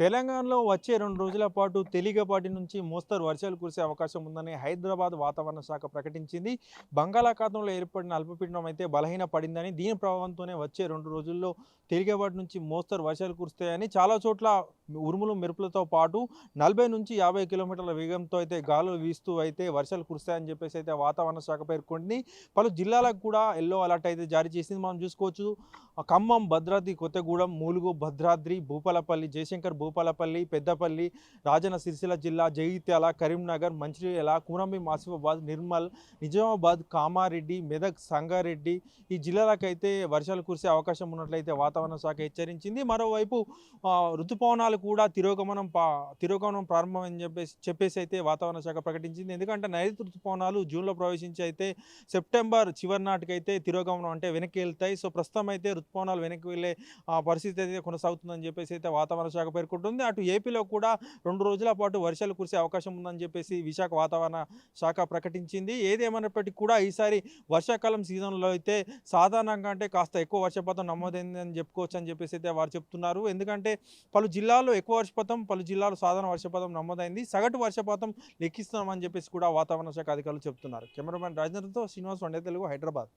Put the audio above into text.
తెలంగాణలో వచ్చే రెండు రోజుల పాటు తేలికపాటి నుంచి మోస్తరు వర్షాలు కురిసే అవకాశం ఉందని హైదరాబాద్ వాతావరణ శాఖ ప్రకటించింది. బంగాళాఖాతంలో ఏర్పడిన అల్పపీడనం అయితే బలహీన పడిందని దీని ప్రభావంతోనే వచ్చే రెండు రోజుల్లో తేలికపాటి నుంచి మోస్తరు వర్షాలు కురుస్తాయని చాలా చోట్ల ఉరుములు మెరుపులతో పాటు నలభై నుంచి యాభై కిలోమీటర్ల వేగంతో అయితే గాలులు వీస్తూ అయితే వర్షాలు కురుస్తాయని చెప్పేసి అయితే వాతావరణ శాఖ పేర్కొంది. పలు జిల్లాలకు కూడా ఎల్లో అలర్ట్ అయితే జారీ చేసింది. మనం చూసుకోవచ్చు. ఖమ్మం భద్రాద్రి కొత్తగూడెం మూలుగు భద్రాద్రి భూపాలపల్లి జయశంకర్ భూపాలపల్లి పెద్దపల్లి రాజన్న సిరిసిల్ల జిల్లా జగిత్యాల కరీంనగర్ మంచిర్యాల కూనంబి ఆసిఫాబాద్ నిర్మల్ నిజామాబాద్ కామారెడ్డి మెదక్ సంగారెడ్డి ఈ జిల్లాలకైతే వర్షాలు కురిసే అవకాశం ఉన్నట్లయితే వాతావరణ శాఖ హెచ్చరించింది. మరోవైపు ఋతుపవనాలు కూడా తిరోగమనం పా తిరోగమనం ప్రారంభం అని చెప్పేసి చెప్పేసి అయితే వాతావరణ శాఖ ప్రకటించింది. ఎందుకంటే నైరుతి ఋతుపవనాలు జూన్లో ప్రవేశించి అయితే సెప్టెంబర్ చివరి నాటికైతే తిరోగమనం అంటే వెనక్కి వెళ్తాయి. సో ప్రస్తుతం అయితే ఋతుపవనాలు వెనక్కి వెళ్ళే ఆ, పరిస్థితి అయితే కొనసాగుతుందని చెప్పేసి అయితే వాతావరణ శాఖ పేర్కొంటుంది. అటు ఏపీలో కూడా రెండు రోజుల పాటు వర్షాలు కురిసే అవకాశం ఉందని చెప్పేసి విశాఖ వాతావరణ శాఖ ప్రకటించింది. ఏదేమైనప్పటికీ కూడా ఈసారి వర్షాకాలం సీజన్లో అయితే సాధారణంగా అంటే కాస్త ఎక్కువ వర్షపాతం నమోదైందని చెప్పుకోవచ్చు అని చెప్పేసి అయితే వారు చెప్తున్నారు. ఎందుకంటే పలు జిల్లాల్లో ఎక్కువ వర్షపాతం పలు జిల్లాల్లో సాధారణ వర్షపాతం నమోదైంది. సగటు వర్షపాతం లెక్కిస్తున్నామని చెప్పేసి కూడా వాతావరణ శాఖ అధికారులు చెప్తున్నారు. కెమెరామెన్ రాజేంద్రతో శ్రీనివాస్ వండే తెలుగు హైదరాబాద్.